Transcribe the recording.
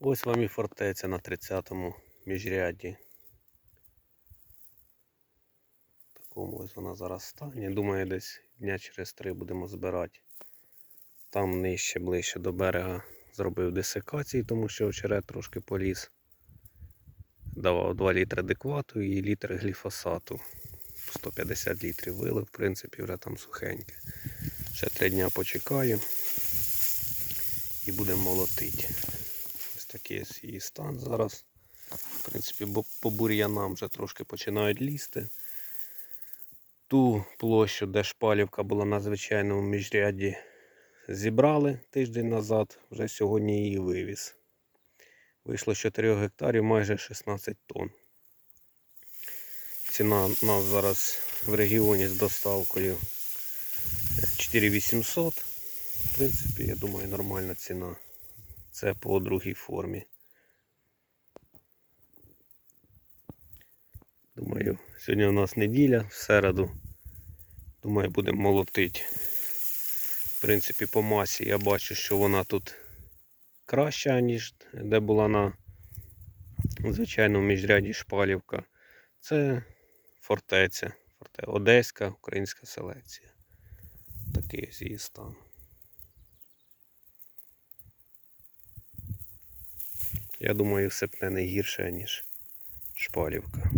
Ось вам і фортеця на 30-му міжрядді. В Такому ось вона зараз стані. Думаю, десь дня через три будемо збирати. Там нижче, ближче до берега зробив десикації, тому що очерет трошки поліз. Давав 2 літри деквату і літр гліфосату. 150 літрів вилив, в принципі, вже там сухеньке. Ще 3 дня почекаю і будемо молотити. Такий її стан зараз. В принципі, бо по бур'янам вже трошки починають лізти. Ту площу, де шпалівка була на звичайному міжряді, зібрали тиждень назад, вже сьогодні її вивіз. Вийшло з 4 гектарів майже 16 тонн. Ціна у нас зараз в регіоні з доставкою 4800. В принципі, я думаю, нормальна ціна. Це по другій формі. Думаю, сьогодні у нас неділя, в середу. Думаю, будемо молотити. В принципі, по масі я бачу, що вона тут краща, ніж де була на звичайному міжряді шпалівка. Це фортеця. Форте... Одеська українська селекція. Такий ось її стан. Я думаю, сипне не гірше, ніж шпалівка.